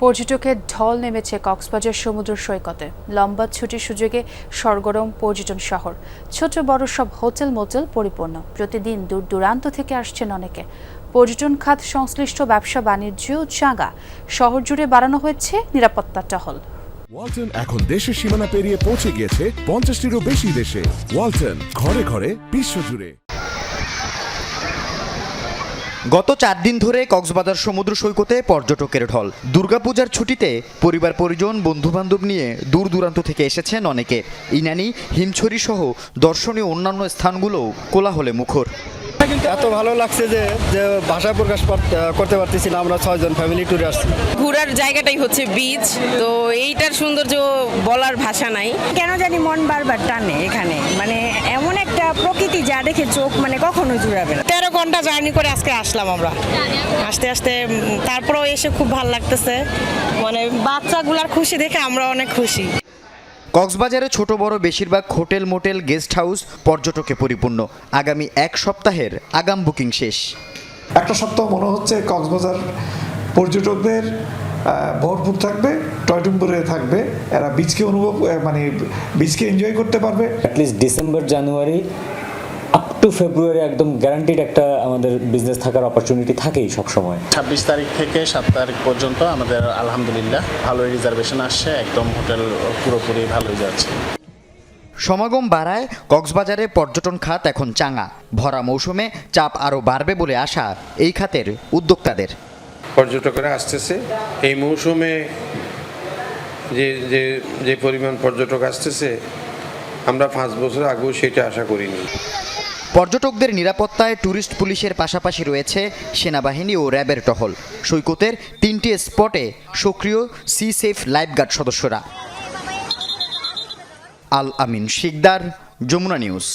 পর্যটকের ঢল নেমেছে কক্সবাজার সমুদ্র সৈকতে। লম্বা ছুটির সুযোগে সরগরম পর্যটন শহর। ছোট বড় সব হোটেল মোটেল পরিপূর্ণ। প্রতিদিন দূর দূরান্ত থেকে আসছেন অনেকে। পর্যটন খাত সংশ্লিষ্ট ব্যবসা বাণিজ্য চাঙ্গা। শহর জুড়ে বাড়ানো হয়েছে নিরাপত্তা টহল। ওয়ালটন এখন দেশের সীমানা পেরিয়ে পৌঁছে গিয়েছে পঞ্চাশটিরও বেশি দেশে। ওয়ালটন, ঘরে ঘরে বিশ্বজুড়ে গত চার দিন ধরে কক্সবাজার সমুদ্র সৈকতে পর্যটকের ঢল। দুর্গাপূজার ছুটিতে পরিবার পরিজন বন্ধুবান্ধব নিয়ে দূর দূরান্ত থেকে এসেছেন অনেকে। ইনানি হিমছড়ি সহ দর্শনীয় অন্যান্য স্থানগুলোও কোলাহলে মুখর। এত ভালো লাগছে যে যে ভাষা প্রকাশ করতে পারতেছি না আমরা ছয়জন ফ্যামিলি ট্যুরে আসছি। ঘোরার জায়গাটাই হচ্ছে বিচ তো এইটার সৌন্দর্য বলার ভাষা নাই। কেন জানি মন বারবার টানে এখানে। মানে এমন প্রকৃতি যা দেখে চোখ মানে কখনো জুড়াবে না। তেরো ঘণ্টা জার্নি করে আজকে আসলাম আমরা। আস্তে আস্তে তারপরেও এসে খুব ভালো লাগতেছে। মানে বাচ্চাগুলার খুশি দেখে আমরা অনেক খুশি। কক্সবাজারে ছোট বড় বেশিরভাগ হোটেল মোটেল গেস্ট হাউস পর্যটকে পরিপূর্ণ। আগামী এক সপ্তাহের আগাম বুকিং শেষ। একটা সপ্তাহ মনে হচ্ছে কক্সবাজার পর্যটকদের ভরপুর থাকবে টয়টুম্বুরে থাকবে এরা বীজকে অনুভব মানে বীজকে এনজয় করতে পারবে। At least December January up to February একদম গ্যারান্টিড একটা আমাদের বিজনেস থাকার অপরচুনিটি থাকেই সবসময়। ছাব্বিশ তারিখ থেকে সাত তারিখ পর্যন্ত আমাদের আলহামদুলিল্লাহ ভালোই রিজার্ভেশন আসছে একদম হোটেল পুরোপুরি ভালোই যাচ্ছে। সমাগম বাড়ায় কক্সবাজারে পর্যটন খাত এখন চাঙা। ভরা মৌসুমে চাপ আরও বাড়বে বলে আশা এই খাতের উদ্যোক্তাদের। পর্যটকরা আসতেছে। এই মৌসুমে যে যে যে পরিমাণ পর্যটক আসতেছে, আমরা পাঁচ বছর আগেও সেটা আশা করিনি। পর্যটকদের নিরাপত্তায় ট্যুরিস্ট পুলিশের পাশাপাশি রয়েছে সেনাবাহিনী ও র্যাবের টহল। সৈকতের তিনটি স্পটে সক্রিয় সি সেফ লাইফগার্ড সদস্যরা। আল আমিন শিকদার, যমুনা নিউজ।